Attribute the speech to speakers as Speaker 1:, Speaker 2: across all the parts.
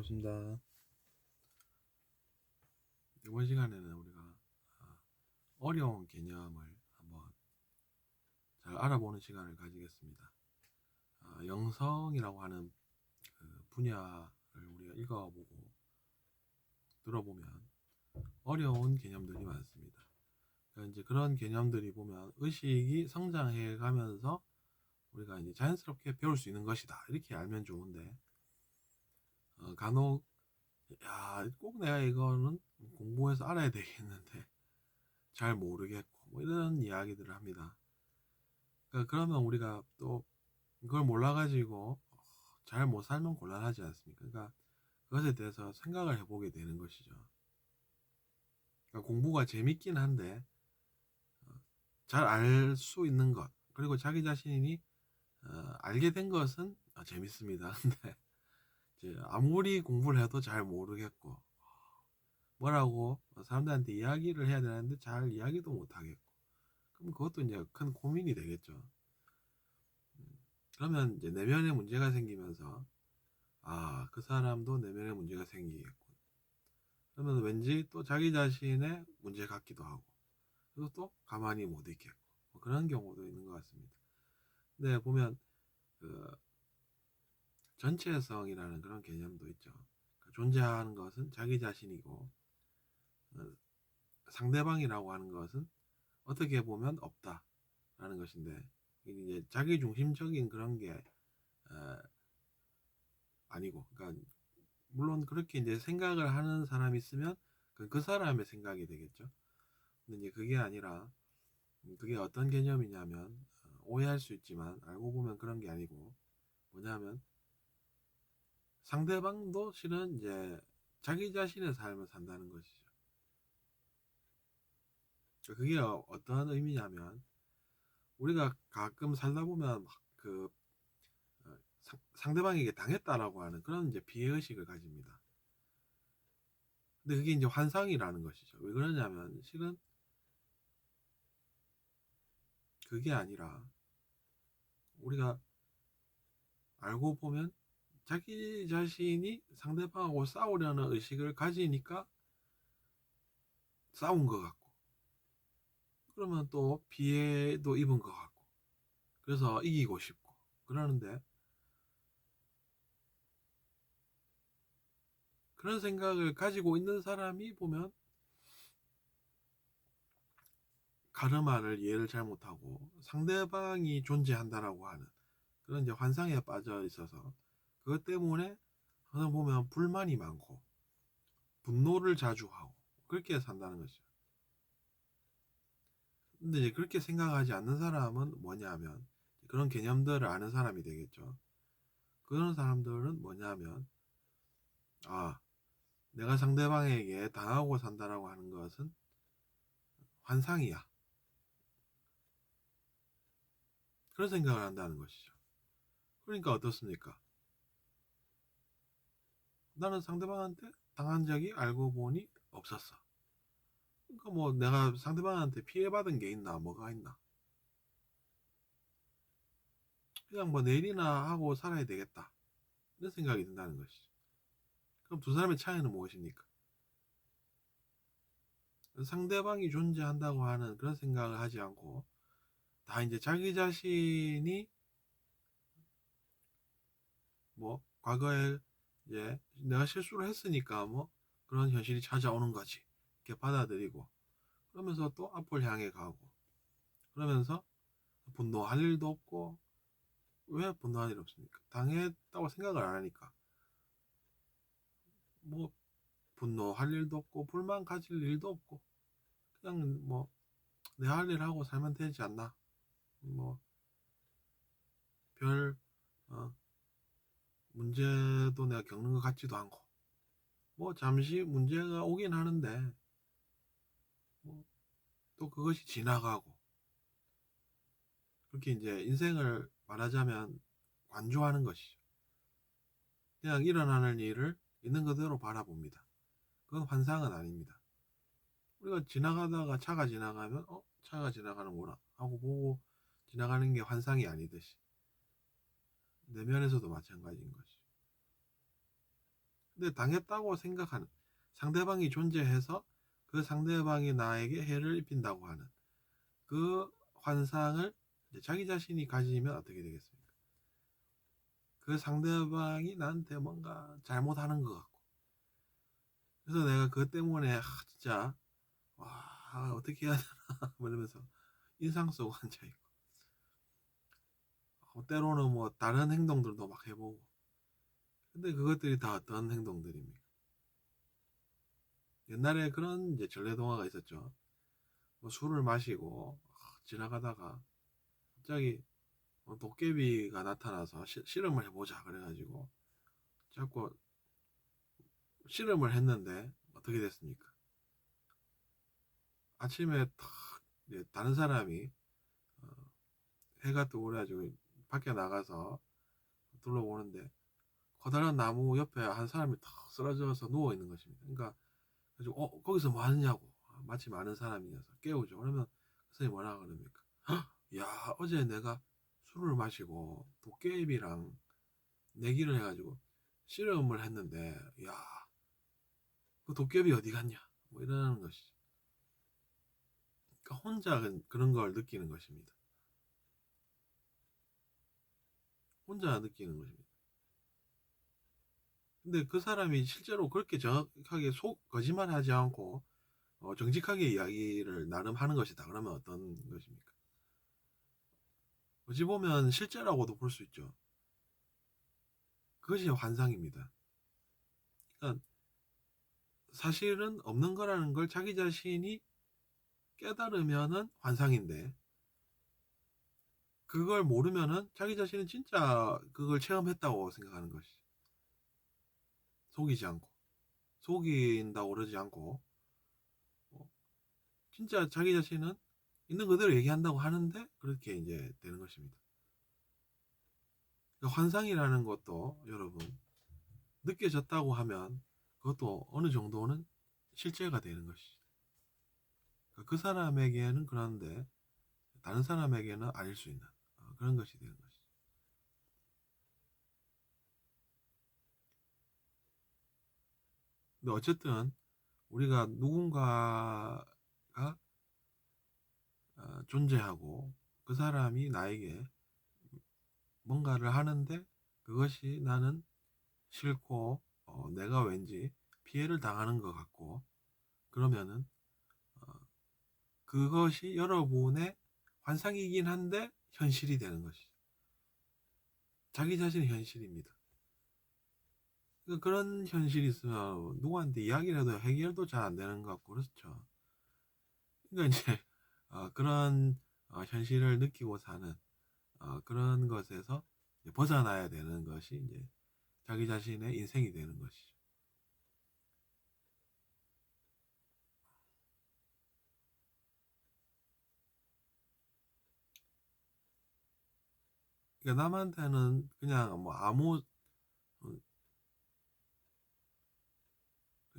Speaker 1: 반갑습니다. 이번 시간에는 우리가 아, 어려운 개념을 한번 잘 알아보는 시간을 가지겠습니다. 아, 영성이라고 하는 그 분야를 우리가 읽어보고 들어보면 어려운 개념들이 많습니다. 그러니까 이제 그런 개념들이 보면 의식이 성장해 가면서 우리가 이제 자연스럽게 배울 수 있는 것이다. 이렇게 알면 좋은데, 어, 간혹, 야, 꼭 내가 이거는 공부해서 알아야 되겠는데, 잘 모르겠고, 뭐 이런 이야기들을 합니다. 그러니까 그러면 우리가 또 그걸 몰라가지고 잘 못 살면 곤란하지 않습니까? 그러니까 그것에 대해서 생각을 해보게 되는 것이죠. 그러니까 공부가 재밌긴 한데, 잘 알 수 있는 것, 그리고 자기 자신이 어, 알게 된 것은 아, 재밌습니다. 근데 이제 아무리 공부를 해도 잘 모르겠고 뭐라고 사람들한테 이야기를 해야 되는데 잘 이야기도 못 하겠고 그럼 그것도 이제 큰 고민이 되겠죠. 음, 그러면 이제 내면에 문제가 생기면서 아 그 사람도 내면에 문제가 생기겠군. 그러면 왠지 또 자기 자신의 문제 같기도 하고 그리고 또 가만히 못 있겠고 뭐 그런 경우도 있는 것 같습니다. 네, 보면 그 전체성이라는 그런 개념도 있죠. 그러니까 존재하는 것은 자기 자신이고 어, 상대방이라고 하는 것은 어떻게 보면 없다라는 것인데 이제 자기 중심적인 그런 게 어, 아니고, 그러니까 물론 그렇게 이제 생각을 하는 사람이 있으면 그, 그 사람의 생각이 되겠죠. 근데 이제 그게 아니라 음, 그게 어떤 개념이냐면 오해할 수 있지만 알고 보면 그런 게 아니고 뭐냐면 상대방도 실은 이제 자기 자신의 삶을 산다는 것이죠. 그게 어- 어떤 의미냐면 우리가 가끔 살다 보면 그 어, 상대방에게 당했다라고 하는 그런 이제 피해의식을 가집니다. 근데 그게 이제 환상이라는 것이죠. 왜 그러냐면 실은 그게 아니라 우리가 알고 보면 자기 자신이 상대방하고 싸우려는 의식을 가지니까 싸운 것 같고 그러면 또 피해도 입은 것 같고 그래서 이기고 싶고 그러는데 그런 생각을 가지고 있는 사람이 보면 가르마를 이해를 잘 못하고 상대방이 존재한다라고 하는 그런 이제 환상에 빠져 있어서 그것 때문에 항상 보면 불만이 많고 분노를 자주 하고 그렇게 산다는 것이죠. 근데 이제 그렇게 생각하지 않는 사람은 뭐냐면 그런 개념들을 아는 사람이 되겠죠. 그런 사람들은 뭐냐면 아 내가 상대방에게 당하고 산다라고 하는 것은 환상이야. 그런 생각을 한다는 것이죠. 그러니까 어떻습니까? 나는 상대방한테 당한 적이 알고 보니 없었어. 그러니까 뭐 내가 상대방한테 피해받은 게 있나 뭐가 있나. 그냥 뭐 내일이나 하고 살아야 되겠다. 이런 생각이 든다는 것이죠. 그럼 두 사람의 차이는 무엇입니까? 상대방이 존재한다고 하는 그런 생각을 하지 않고 다 이제 자기 자신이 뭐 과거에 이제 내가 실수를 했으니까 뭐 그런 현실이 찾아오는 거지. 이렇게 받아들이고. 그러면서 또 앞을 향해 가고. 그러면서 분노할 일도 없고. 왜 분노할 일 없습니까? 당했다고 생각을 안 하니까. 뭐 분노할 일도 없고 불만 가질 일도 없고. 그냥 뭐 내 할 일 하고 살면 되지 않나. 뭐별 어, 문제도 내가 겪는 것 같지도 않고 뭐 잠시 문제가 오긴 하는데 뭐 또 그것이 지나가고 그렇게 이제 인생을 말하자면 관조하는 것이죠. 그냥 일어나는 일을 있는 그대로 바라봅니다. 그건 환상은 아닙니다. 우리가 지나가다가 차가 지나가면 어 차가 지나가는구나 하고 보고 지나가는 게 환상이 아니듯이 내면에서도 마찬가지인 것이죠. 근데 당했다고 생각하는 상대방이 존재해서 그 상대방이 나에게 해를 입힌다고 하는 그 환상을 자기 자신이 가지면 어떻게 되겠습니까? 그 상대방이 나한테 뭔가 잘못하는 것 같고 그래서 내가 그것 때문에 아, 진짜 와 어떻게 해야 되나 뭐 이러면서 인상 쓰고 앉아 있고 어, 때로는 뭐 다른 행동들도 막 해보고 근데 그것들이 다 어떤 행동들입니까? 옛날에 그런 이제 전래 동화가 있었죠. 뭐 술을 마시고 아, 지나가다가 갑자기 뭐 도깨비가 나타나서 시- 실험을 해보자 그래가지고 자꾸 실험을 했는데 어떻게 됐습니까? 아침에 탁 다른 사람이 어, 해가 뜨고 그래가지고 밖에 나가서 둘러보는데 커다란 나무 옆에 한 사람이 탁 쓰러져서 누워 있는 것입니다. 그러니까 가지고 어 거기서 뭐 하느냐고 마치 많은 사람이어서 깨우죠. 그러면 그 선생님 뭐라 그럽니까? "헉, 야 어제 내가 술을 마시고 도깨비랑 내기를 해가지고 실험을 했는데 야그 도깨비 어디 갔냐? 뭐 이러는 것이죠. 그러니까 혼자 그- 그런 걸 느끼는 것입니다. 혼자 느끼는 것입니다. 근데 그 사람이 실제로 그렇게 정확하게 속 거짓말하지 않고 어, 정직하게 이야기를 나름 하는 것이다. 그러면 어떤 것입니까? 어찌 보면 실제라고도 볼 수 있죠. 그것이 환상입니다. 그러니까 사실은 없는 거라는 걸 자기 자신이 깨달으면은 환상인데 그걸 모르면은 자기 자신은 진짜 그걸 체험했다고 생각하는 것이 속이지 않고 속인다고 그러지 않고 어, 진짜 자기 자신은 있는 그대로 얘기한다고 하는데 그렇게 이제 되는 것입니다. 그러니까 환상이라는 것도 여러분 느껴졌다고 하면 그것도 어느 정도는 실제가 되는 것이죠. 그러니까 그 사람에게는 그런데 다른 사람에게는 아닐 수 있는 어, 그런 것이 되는 것이죠. 근데 어쨌든 우리가 누군가가 어, 존재하고 그 사람이 나에게 뭔가를 하는데 그것이 나는 싫고 어, 내가 왠지 피해를 당하는 것 같고 그러면은 어, 그것이 여러분의 환상이긴 한데 현실이 되는 것이죠. 자기 자신의 현실입니다. 그러니까 그런 현실이 있으면 누구한테 이야기를 해도 해결도 잘 안 되는 것 같고 그렇죠. 그러니까 이제 어, 그런 어, 현실을 느끼고 사는 어, 그런 것에서 벗어나야 되는 것이 이제 자기 자신의 인생이 되는 것이죠. 그러니까 남한테는 그냥 뭐 아무 어,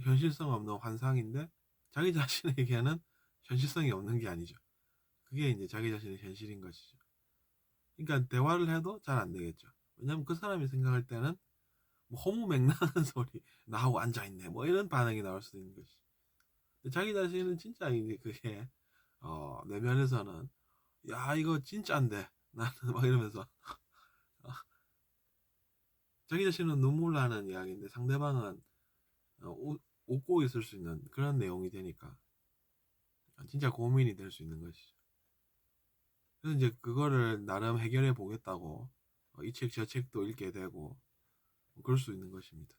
Speaker 1: 현실성 없는 환상인데 자기 자신에게는 현실성이 없는 게 아니죠. 그게 이제 자기 자신의 현실인 것이죠. 그러니까 대화를 해도 잘 안 되겠죠. 왜냐면 그 사람이 생각할 때는 뭐 허무맹랑한 소리 나하고 앉아 있네 뭐 이런 반응이 나올 수도 있는 것이. 자기 자신은 진짜 이제 그게 어, 내면에서는 야 이거 진짜인데 나는 막 이러면서 어, 자기 자신은 눈물 나는 이야기인데 상대방은 어, 웃, 웃고 있을 수 있는 그런 내용이 되니까 진짜 고민이 될 수 있는 것이죠. 그래서 이제 그거를 나름 해결해 보겠다고 어, 이책 저 책도 읽게 되고 뭐 그럴 수 있는 것입니다.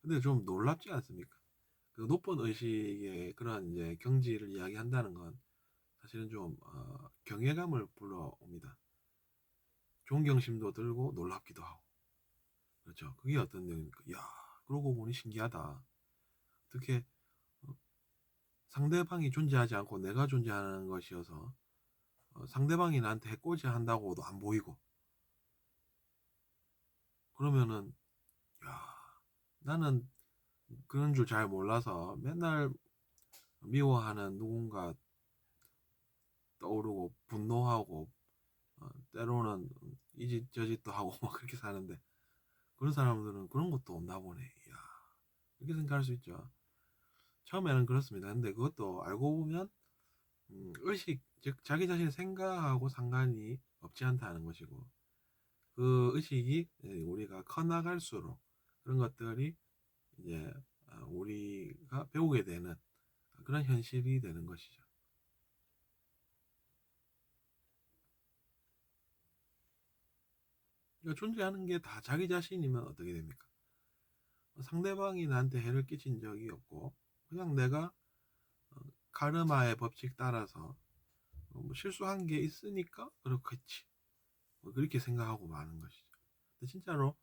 Speaker 1: 근데 좀 놀랍지 않습니까? 그 높은 의식의 그런 이제 경지를 이야기한다는 건 사실은 좀 어, 경외감을 불러옵니다. 존경심도 들고 놀랍기도 하고 그렇죠. 그게 어떤 내용입니까? 야 그러고 보니 신기하다. 어떻게 어, 상대방이 존재하지 않고 내가 존재하는 것이어서 어, 상대방이 나한테 해코지 한다고도 안 보이고 그러면은 야 나는 그런 줄 잘 몰라서 맨날 미워하는 누군가 떠오르고 분노하고 어, 때로는 이짓 저 짓도 하고 막 그렇게 사는데 그런 사람들은 그런 것도 없나 보네. 이야, 이렇게 생각할 수 있죠. 처음에는 그렇습니다. 근데 그것도 알고 보면 음, 의식, 즉 자기 자신의 생각하고 상관이 없지 않다는 것이고 그 의식이 예, 우리가 커 나갈수록 그런 것들이 이제 아, 우리가 배우게 되는 그런 현실이 되는 것이죠. 그러니까 존재하는 게 다 자기 자신이면 어떻게 됩니까? 상대방이 나한테 해를 끼친 적이 없고 그냥 내가 어, 카르마의 법칙 따라서 어, 뭐 실수한 게 있으니까 그렇겠지. 뭐 그렇게 생각하고 마는 것이죠. 근데 진짜로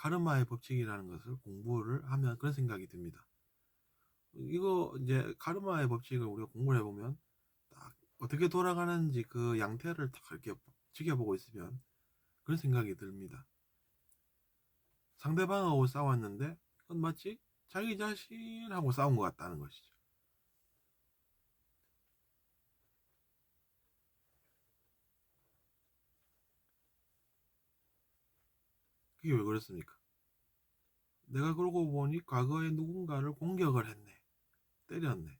Speaker 1: 카르마의 법칙이라는 것을 공부를 하면 그런 생각이 듭니다. 이거 이제 카르마의 법칙을 우리가 공부를 해보면 딱 어떻게 돌아가는지 그 양태를 딱 이렇게 지켜보고 있으면 그런 생각이 듭니다. 상대방하고 싸웠는데 그건 마치 자기 자신하고 싸운 것 같다는 것이죠. 그게 왜 그렇습니까? 내가 그러고 보니 과거에 누군가를 공격을 했네. 때렸네.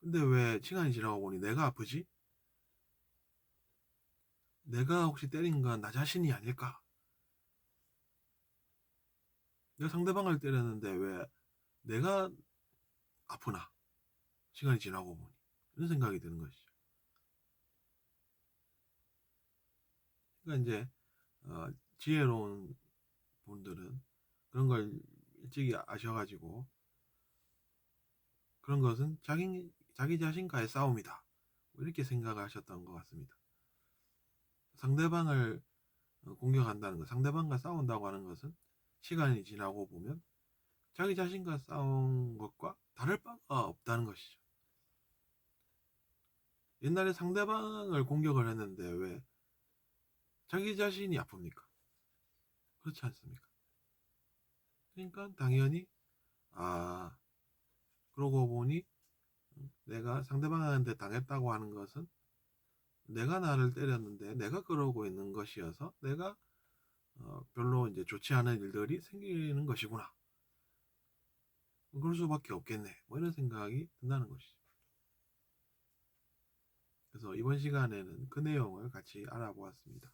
Speaker 1: 근데 왜 시간이 지나고 보니 내가 아프지? 내가 혹시 때린 건 나 자신이 아닐까? 내가 상대방을 때렸는데 왜 내가 아프나? 시간이 지나고 보니. 이런 생각이 드는 것이죠. 그러니까 이제, 어, 지혜로운 분들은 그런 걸 일찍이 아셔가지고, 그런 것은 자기, 자기 자신과의 싸움이다. 뭐 이렇게 생각하셨던 것 같습니다. 상대방을 어, 공격한다는 것, 상대방과 싸운다고 하는 것은 시간이 지나고 보면 자기 자신과 싸운 것과 다를 바가 없다는 것이죠. 옛날에 상대방을 공격을 했는데 왜 자기 자신이 아픕니까? 그렇지 않습니까? 그러니까 당연히 아 그러고 보니 내가 상대방한테 당했다고 하는 것은 내가 나를 때렸는데 내가 그러고 있는 것이어서 내가 어, 별로 이제 좋지 않은 일들이 생기는 것이구나. 그럴 수밖에 없겠네. 뭐 이런 생각이 든다는 것이죠. 그래서 이번 시간에는 그 내용을 같이 알아보았습니다.